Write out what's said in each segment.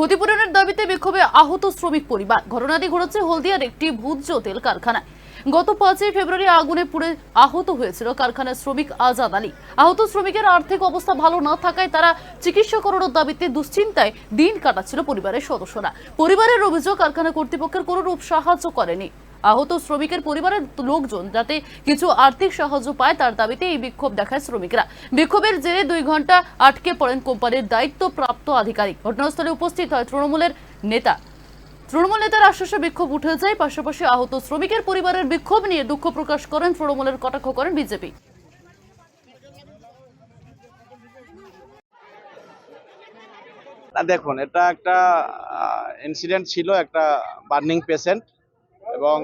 ক্ষতিপূরণের দাবিতে বিক্ষোভে আহত শ্রমিক পরিবার। ঘটনাটি ঘটেছে হলদিয়ার একটি ভূজ্য তেল কারখানায়। গত পাঁচই ফেব্রুয়ারি আগুনে পুড়ে আহত হয়েছিল কারখানার শ্রমিক আজাদ আলী। আহত শ্রমিকের আর্থিক অবস্থা ভালো না থাকায় তারা চিকিৎসা করানোর দাবিতে দুশ্চিন্তায় দিন কাটাচ্ছিল পরিবারের সদস্যরা। পরিবারের অভিযোগ, কারখানা কর্তৃপক্ষের কোনো রূপ সাহায্য করেনি। আহত শ্রমিকের পরিবারের লোকজন যাতে কিছু আর্থিক সাহায্য পায় তার দাবিতে এই বিক্ষোভ দেখায় শ্রমিকরা। বিক্ষোভের জেরে দুই ঘণ্টা আটকে পড়েন কোম্পানির দায়িত্বপ্রাপ্ত আধিকারিক। ঘটনাস্থলে উপস্থিত হয় তৃণমূলের নেতা। তৃণমূল নেতার আশ্বাসে বিক্ষোভ উঠে যায়, পাশাপাশি আহত শ্রমিকের পরিবারের বিক্ষোভ নিয়ে দুঃখ প্রকাশ করেন তৃণমূলের কটাক্ষ করেন বিজেপি। দেখুন, এটা একটা ইনসিডেন্ট ছিল একটা বার্নিং পেশেন্ট এবং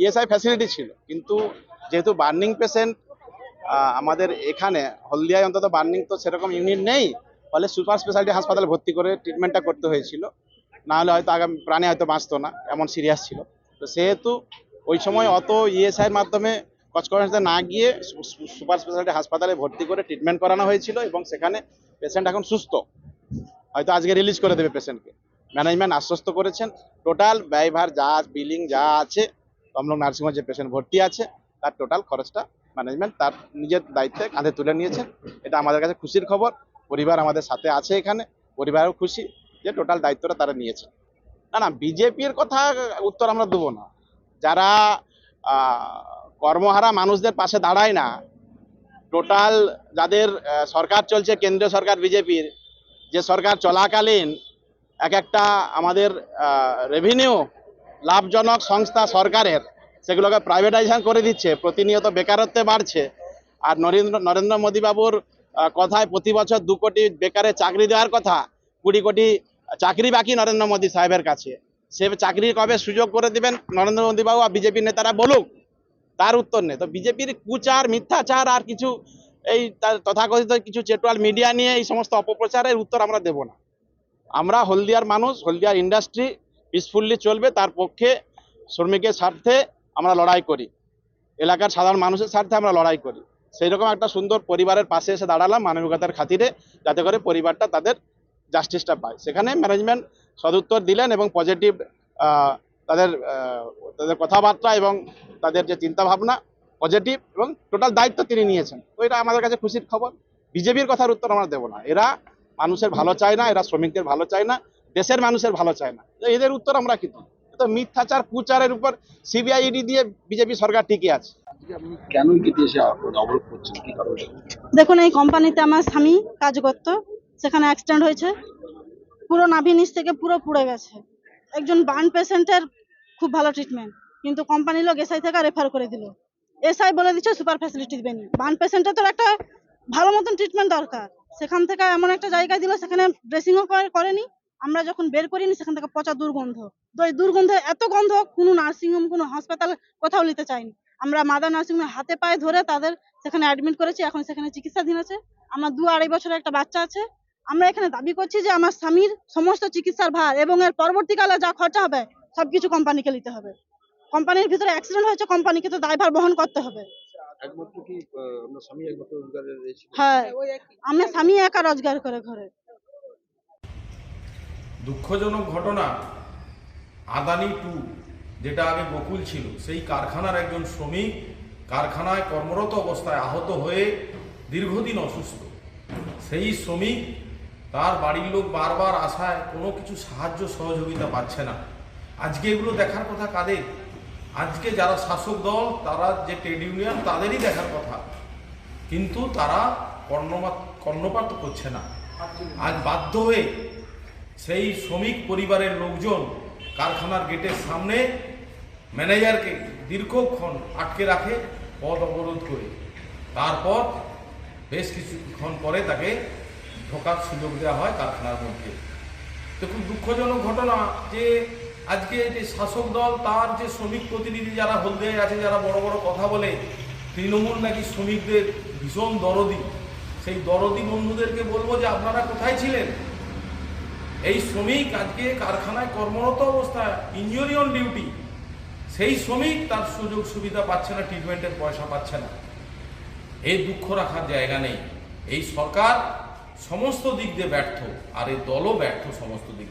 ইএসআই ফ্যাসিলিটি ছিল। কিন্তু যেহেতু বার্নিং পেশেন্ট আমাদের এখানে, হলদিয়ায় অন্তত বার্নিং তো সেরকম ইউনিট নেই। ফলে সুপার স্পেশালিটি হাসপাতালে ভর্তি করে ট্রিটমেন্টটা করতে হয়েছিল। না হলে হয়তো আগামী, প্রাণে হয়তো বাঁচতো না, এমন সিরিয়াস ছিল। তো সেহেতু ওই সময় অত ইএসআইয়ের মাধ্যমে কচকরাতে না গিয়ে সুপার স্পেশালিটি হাসপাতালে ভর্তি করে ট্রিটমেন্ট করানো হয়েছিল এবং সেখানে পেশেন্ট এখন সুস্থ। হয়তো আজকে রিলিজ করে দেবে পেশেন্টকে ম্যানেজমেন্ট আশ্বস্ত করেছেন। টোটাল ব্যয়ভার যা বিলিং যা আছে, তমলুক নার্সিংহোমে যে পেশেন্ট ভর্তি আছে, তার টোটাল খরচটা ম্যানেজমেন্ট তার নিজের দায়িত্বে কাঁধে তুলে নিয়েছেন। এটা আমাদের কাছে খুশির খবর। পরিবার আমাদের সাথে আছে এখানে, পরিবারও খুশি যে টোটাল দায়িত্বটা তারা নিয়েছে না না, বিজেপির কথা উত্তর আমরা দেবো না। যারা কর্মহারা মানুষদের পাশে দাঁড়ায় না টোটাল যাদের সরকার চলছে, কেন্দ্রীয় সরকার, বিজেপির, যে সরকার চলাকালীন এক একটা আমাদের রেভিনিউ লাভজনক সংস্থা সরকারের, সেগুলোকে প্রাইভেটাইজেশন করে দিচ্ছে, প্রতিনিয়ত বেকারত্বে বাড়ছে। আর নরেন্দ্র নরেন্দ্র মোদীবাবুর কথায় প্রতি বছর দু কোটি বেকারের চাকরি দেওয়ার কথা, কুড়ি কোটি চাকরি বাকি নরেন্দ্র মোদী সাহেবের কাছে। সে চাকরি কবে সুযোগ করে দিবেন নরেন্দ্র মোদীবাবু আর বিজেপির নেতারা বলুক, তার উত্তর নেই। তো বিজেপির কুচার, মিথ্যাচার আর কিছু এই তথাকথিত কিছু চেটোয়াল মিডিয়া নিয়ে এই সমস্ত অপপ্রচারের উত্তর আমরা দেব না। আমরা হলদিয়ার মানুষ, হলদিয়ার ইন্ডাস্ট্রি পিসফুললি চলবে, তার পক্ষে শ্রমিকের স্বার্থে আমরা লড়াই করি। এলাকার সাধারণ মানুষের স্বার্থে আমরা লড়াই করি। সেই রকম একটা সুন্দর পরিবারের পাশে এসে দাঁড়ালাম মানবিকতার খাতিরে, যাতে করে পরিবারটা তাদের জাস্টিসটা পায়। সেখানে ম্যানেজমেন্ট সদুত্তর দিলেন এবং পজিটিভ তাদের তাদের কথাবার্তা এবং তাদের যে চিন্তাভাবনা পজিটিভ এবং টোটাল দায়িত্ব তিনি নিয়েছেন। তো এটা আমাদের কাছে খুশির খবর। বিজেপির কথার উত্তর আমরা দেবো না। এরা মানুষের ভালো চায় না এরা শ্রমিকদের ভালো চায় না দেশের মানুষের ভালো চায় না। তো এদের উত্তর আমরা কি তো মিথ্যাচার কুচারের উপর সিবিআই ইডি দিয়ে বিজেপি সরকার টিকে আছে। দেখুন এই কোম্পানিতে আমার স্বামী কাজ করতো সেখানে অ্যাক্সিডেন্ট হয়েছে। পুরো নাভি নিচ থেকে পুরো পুড়ে গেছে। একজন বার্ন পেশেন্টের খুব ভালো ট্রিটমেন্ট কিন্তু কোম্পানি লোক এসআই থেকে রেফার করে দিল। এসআই বলে দিচ্ছে সুপার ফ্যাসিলিটি দিবেন। বার্ন পেশেন্টের তো একটা ভালো মতন ট্রিটমেন্ট দরকার। সেখান থেকে এমন একটা জায়গায় দিল, সেখানে ড্রেসিংও করেনি। আমরা যখন বের করিনি, সেখান থেকে পচা দুর্গন্ধ। দুর্গন্ধে এত গন্ধ, কোনো নার্সিংহোম কোনো হাসপাতাল কোথাও নিতে চাইনি আমরা মাদার নার্সিংহোমে হাতে পায়ে ধরে তাদের সেখানে অ্যাডমিট করেছি, এখন সেখানে চিকিৎসাধীন আছে। আমার দু আড়াই বছরের একটা বাচ্চা আছে। আমরা এখানে দাবি করছি যে আমার স্বামীর সমস্ত চিকিৎসার ভার এবং এর পরবর্তীকালে যা খরচা হবে, সবকিছু কোম্পানিকে নিতে হবে। কোম্পানির ভিতরে অ্যাক্সিডেন্ট হয়েছে কোম্পানিকে তো দায়ভার বহন করতে হবে। একমাত্র কি আপনার স্বামী একমাত্র ছিল? হ্যাঁ আমার স্বামী একা রোজগার করে ঘরে। দুঃখজনক ঘটনা আদানি টু যেটা আগে বকুল ছিল সেই কারখানার একজন শ্রমিক কারখানায় কর্মরত অবস্থায় আহত হয়ে দীর্ঘদিন অসুস্থ। সেই শ্রমিক তার বাড়ির লোক বারবার আসায় কোনো কিছু সাহায্য সহযোগিতা পাচ্ছে না। আজকে এগুলো দেখার কথা কাদের? আজকে যারা শাসক দল, তারা যে ট্রেড ইউনিয়ন, তাদেরই দেখার কথা। কিন্তু তারা কর্ণপাত কর্ণপাত করছে না। আজ বাধ্য হয়ে সেই শ্রমিক পরিবারের লোকজন কারখানার গেটের সামনে ম্যানেজারকে দীর্ঘক্ষণ আটকে রাখে, পথ অবরোধ করে। তারপর বেশ কিছুক্ষণ পরে তাকে ঢোকার সুযোগ দেওয়া হয় কারখানার মধ্যে। তো খুব দুঃখজনক ঘটনা যে আজকে যে শাসক দল, তার যে শ্রমিক প্রতিনিধি যারা হলদিয়ায় আছে, যারা বড় বড় কথা বলে, তৃণমূল নাকি শ্রমিকদের ভীষণ দরদি। সেই দরদি বন্ধুদেরকে বলব যে, আপনারা কোথায় ছিলেন? এই শ্রমিক আজকে কারখানায় কর্মরত অবস্থায় ইঞ্জুরি অন ডিউটি সেই শ্রমিক তার সুযোগ সুবিধা পাচ্ছে না ট্রিটমেন্টের পয়সা পাচ্ছে না। এই দুঃখ রাখার জায়গা নেই। এই সরকার সমস্ত দিক দিয়ে ব্যর্থ, আর এই দলও ব্যর্থ সমস্ত দিক।